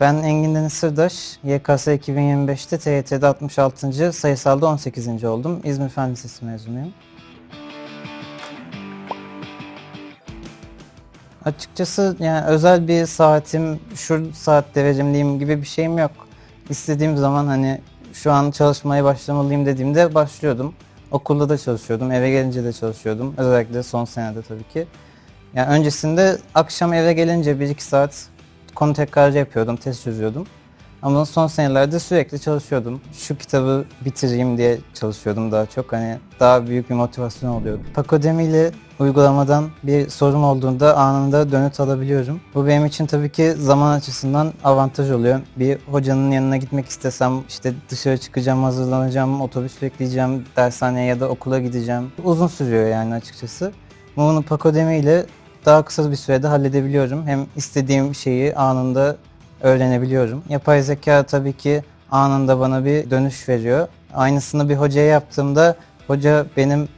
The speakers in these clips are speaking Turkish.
Ben Engin Deniz Sırdaş, YKS 2025'te TYT'de 66. sayısalda 18. oldum. İzmir Fen Lisesi mezunuyum. Açıkçası yani özel bir saatim, şu saatte verimliyim gibi bir şeyim yok. İstediğim zaman hani şu an çalışmaya başlamalıyım dediğimde başlıyordum. Okulda da çalışıyordum, eve gelince de çalışıyordum. Özellikle son senede tabii ki. Yani öncesinde akşam eve gelince 1-2 saat konu tekrarı yapıyordum, test çözüyordum. Ama son senelerde sürekli çalışıyordum. Şu kitabı bitireyim diye çalışıyordum daha çok. Hani daha büyük bir motivasyon oluyordu. Pakodemi ile uygulamadan bir sorun olduğunda anında dönüt alabiliyorum. Bu benim için tabii ki zaman açısından avantaj oluyor. Bir hocanın yanına gitmek istesem işte dışarı çıkacağım, hazırlanacağım, otobüs bekleyeceğim, dershaneye ya da okula gideceğim. Uzun sürüyor yani açıkçası. Bunu Pakodemi ile daha kısa bir sürede halledebiliyorum. Hem istediğim şeyi anında öğrenebiliyorum. Yapay zeka tabii ki anında bana bir dönüş veriyor. Aynısını bir hocaya yaptığımda hoca benim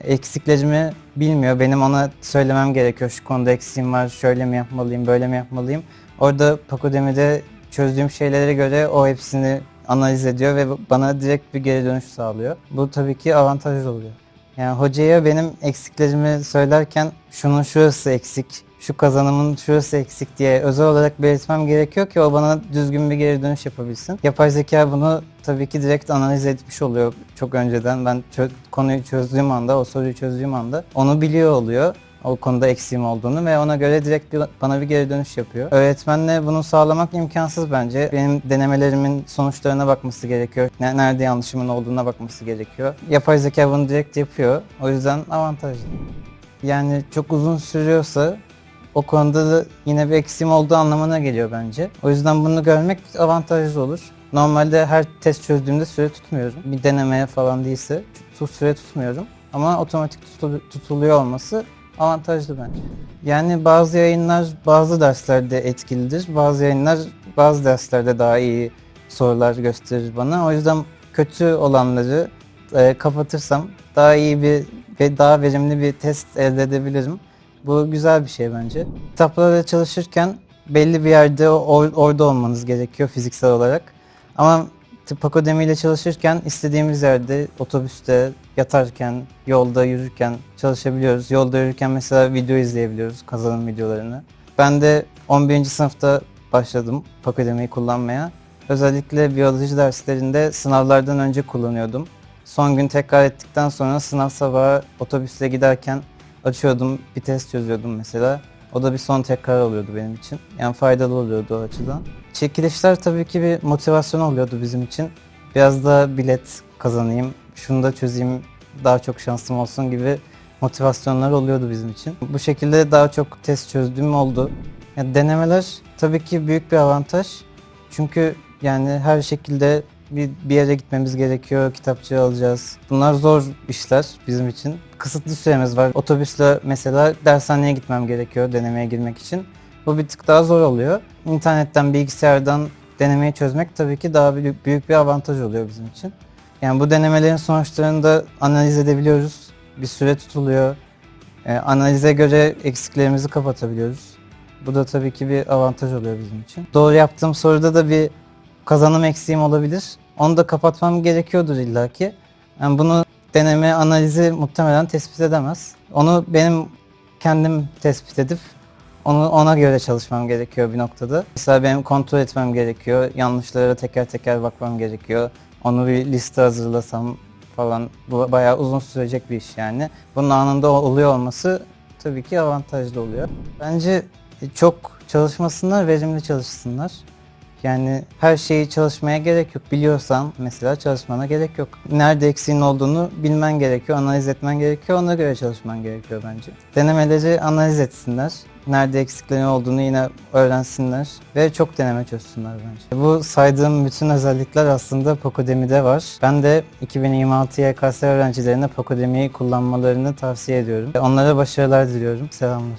eksiklerimi bilmiyor. Benim ona söylemem gerekiyor. Şu konuda eksiğim var, şöyle mi yapmalıyım, böyle mi yapmalıyım. Orada Pakodemi'de çözdüğüm şeylere göre o hepsini analiz ediyor ve bana direkt bir geri dönüş sağlıyor. Bu tabii ki avantajlı oluyor. Yani hocaya benim eksiklerimi söylerken şunun şurası eksik, şu kazanımın şurası eksik diye özel olarak belirtmem gerekiyor ki o bana düzgün bir geri dönüş yapabilsin. Yapay zeka bunu tabii ki direkt analiz etmiş oluyor çok önceden. Ben çö- konuyu çözdüğüm anda, o soruyu çözdüğüm anda onu biliyor oluyor o konuda eksiğim olduğunu ve ona göre direkt bana bir geri dönüş yapıyor. Öğretmenle bunu sağlamak imkansız bence. Benim denemelerimin sonuçlarına bakması gerekiyor. Ne- Nerede yanlışımın olduğuna bakması gerekiyor. Yapay zeka bunu direkt yapıyor. O yüzden avantajlı. Yani çok uzun sürüyorsa o konuda da yine bir eksiğim olduğu anlamına geliyor bence. O yüzden bunu görmek avantajlı olur. Normalde her test çözdüğümde süre tutmuyorum. Bir denemeye falan değilse süre tutmuyorum. Ama otomatik tutul- tutuluyor olması avantajlı bence. Yani bazı yayınlar bazı derslerde etkilidir. Bazı yayınlar bazı derslerde daha iyi sorular gösterir bana. O yüzden kötü olanları e, kapatırsam daha iyi bir ve daha verimli bir test elde edebilirim. Bu güzel bir şey bence. Kitaplarla çalışırken belli bir yerde or- orada olmanız gerekiyor fiziksel olarak. Ama tıp akademiyle çalışırken istediğimiz yerde otobüste, yatarken, yolda yürürken çalışabiliyoruz. Yolda yürürken mesela video izleyebiliyoruz, kazanım videolarını. Ben de 11. sınıfta başladım Pakademi'yi kullanmaya. Özellikle biyoloji derslerinde sınavlardan önce kullanıyordum. Son gün tekrar ettikten sonra sınav sabahı otobüsle giderken açıyordum, bir test çözüyordum mesela. O da bir son tekrar oluyordu benim için. Yani faydalı oluyordu o açıdan. Çekilişler tabii ki bir motivasyon oluyordu bizim için. Biraz da bilet kazanayım, şunu da çözeyim, daha çok şansım olsun gibi motivasyonlar oluyordu bizim için. Bu şekilde daha çok test çözdüğüm oldu. Yani denemeler tabii ki büyük bir avantaj. Çünkü yani her şekilde bir, bir yere gitmemiz gerekiyor, kitapçı alacağız. Bunlar zor işler bizim için. Kısıtlı süremiz var. Otobüsle mesela dershaneye gitmem gerekiyor denemeye girmek için. Bu bir tık daha zor oluyor. İnternetten, bilgisayardan denemeyi çözmek tabii ki daha büyük, büyük bir avantaj oluyor bizim için. Yani bu denemelerin sonuçlarını da analiz edebiliyoruz. Bir süre tutuluyor. Ee, analize göre eksiklerimizi kapatabiliyoruz. Bu da tabii ki bir avantaj oluyor bizim için. Doğru yaptığım soruda da bir kazanım eksiğim olabilir. Onu da kapatmam gerekiyordur illaki. Yani bunu deneme analizi muhtemelen tespit edemez. Onu benim kendim tespit edip onu ona göre çalışmam gerekiyor bir noktada. Mesela benim kontrol etmem gerekiyor. Yanlışlara teker teker bakmam gerekiyor. Onu bir liste hazırlasam falan bu bayağı uzun sürecek bir iş yani. Bunun anında oluyor olması tabii ki avantajlı oluyor. Bence çok çalışmasınlar, verimli çalışsınlar. Yani her şeyi çalışmaya gerek yok. Biliyorsan mesela çalışmana gerek yok. Nerede eksiğin olduğunu bilmen gerekiyor, analiz etmen gerekiyor. Ona göre çalışman gerekiyor bence. Denemeleri analiz etsinler. Nerede eksiklerin olduğunu yine öğrensinler ve çok deneme çözsünler bence. Bu saydığım bütün özellikler aslında Pokodemi'de var. Ben de 2026 YKS öğrencilerine Pokodemi'yi kullanmalarını tavsiye ediyorum. Onlara başarılar diliyorum. Selamlar.